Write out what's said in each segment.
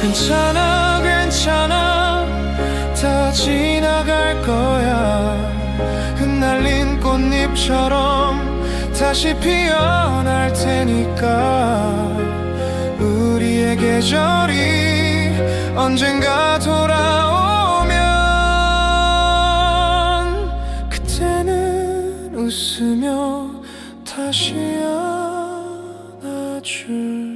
괜찮아 괜찮아. 다 지나갈 거야. 흩날린 꽃잎처럼 다시 피어날 테니까. 우리의 계절이 언젠가 돌아오면 그때는 웃으며 다시 안아줄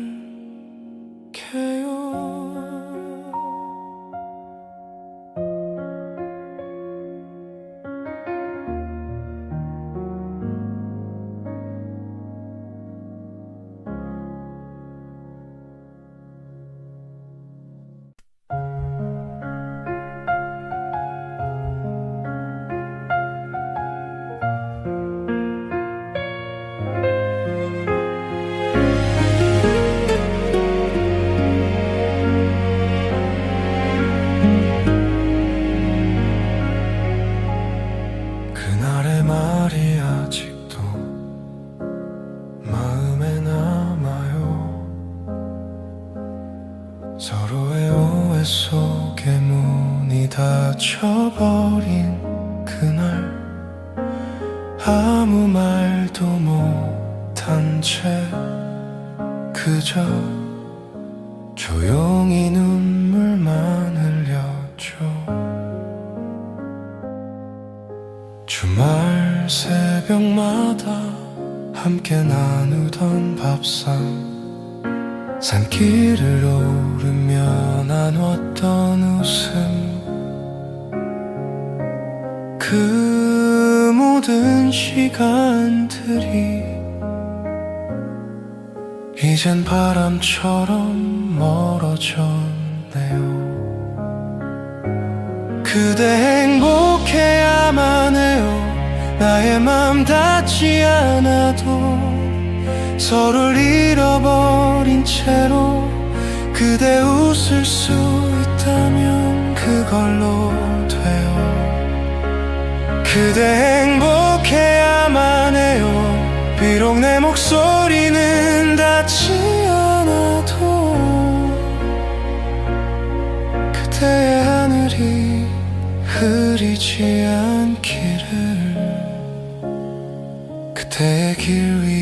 그날의 말이 아직도 마음에 남아요. 서로의 오해 속에 문이 닫혀버린 그날 아무 말도 못한 채 그저 조용히 눈 주말 새벽마다 함께 나누던 밥상. 산길을 오르며 나눴던 웃음. 그 모든 시간들이 이젠 바람처럼 멀어졌네요. 그대 해요 나의 맘 닿지 않아도 서로를 잃어버린 채로 그대 웃을 수 있다면 그걸로 돼요. 그대 행복해야만 해요. 비록 내 목소리는 닿지 않아도 그대의 하늘이 흐리지 않기 를 그대의 길 위에